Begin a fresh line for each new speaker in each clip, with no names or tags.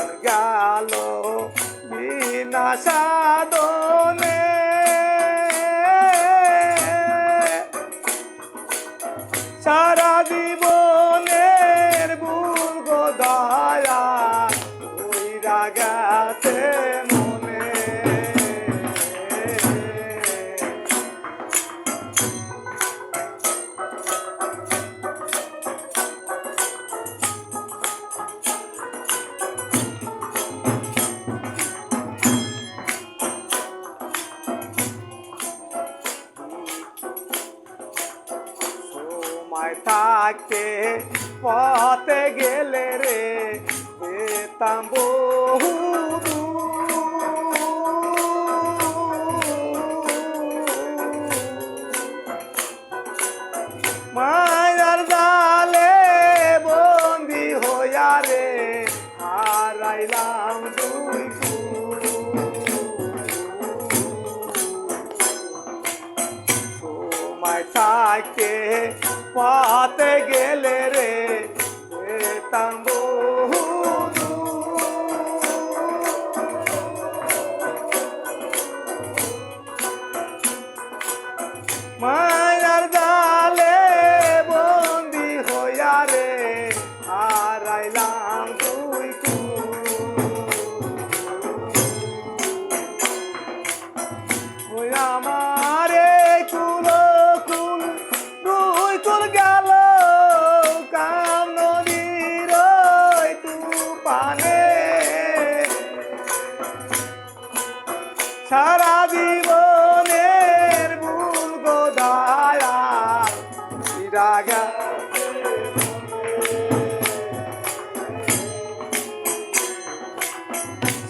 জীবন গেল বিনা সাধনে। সারা জীবনের ভুল গোদায়া উইরা গেছে থাকে পথে গেলে রে পেতাম বহু মায়ার সময় থাকে পাতে গেলে রে দূর। মায়ার জালে বন্দি হইয়া রে হারাইলাম তুই ওই সারা জীবনের ভুল গোদায়া রাগা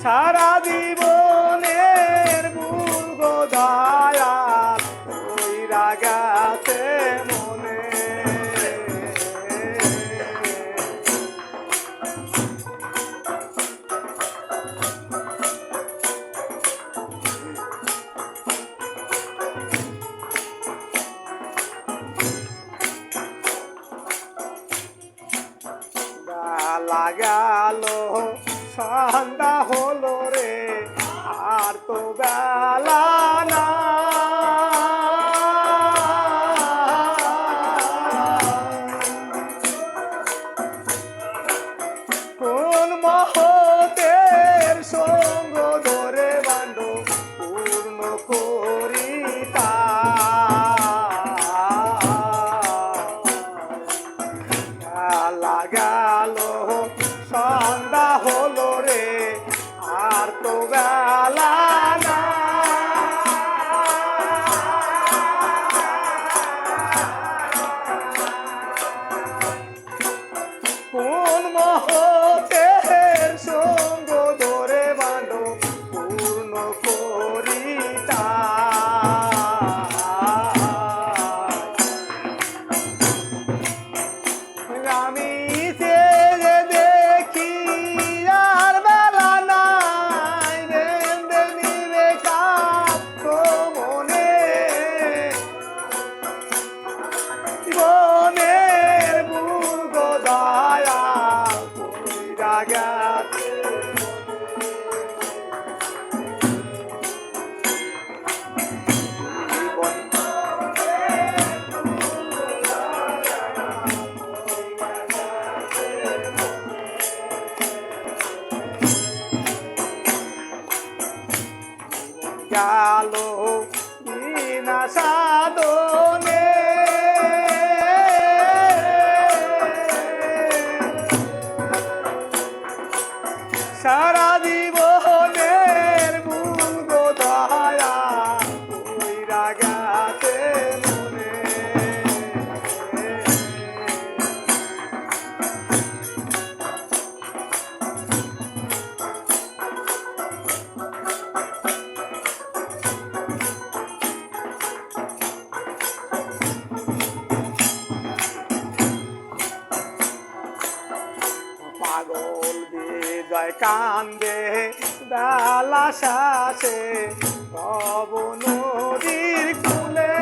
সারা জীবনের ভুল গোদায়া ওই রাগাতে মনে। লাগালো সন্ধ্যা হলো রে আর তো বেলা গেল বিনা সাধনে। সারা জীবনের বিজয় কান্দে বেলা শাসে তব নদীর কুলে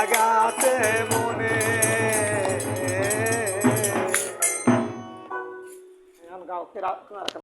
কইরা গাতে মনে। গাও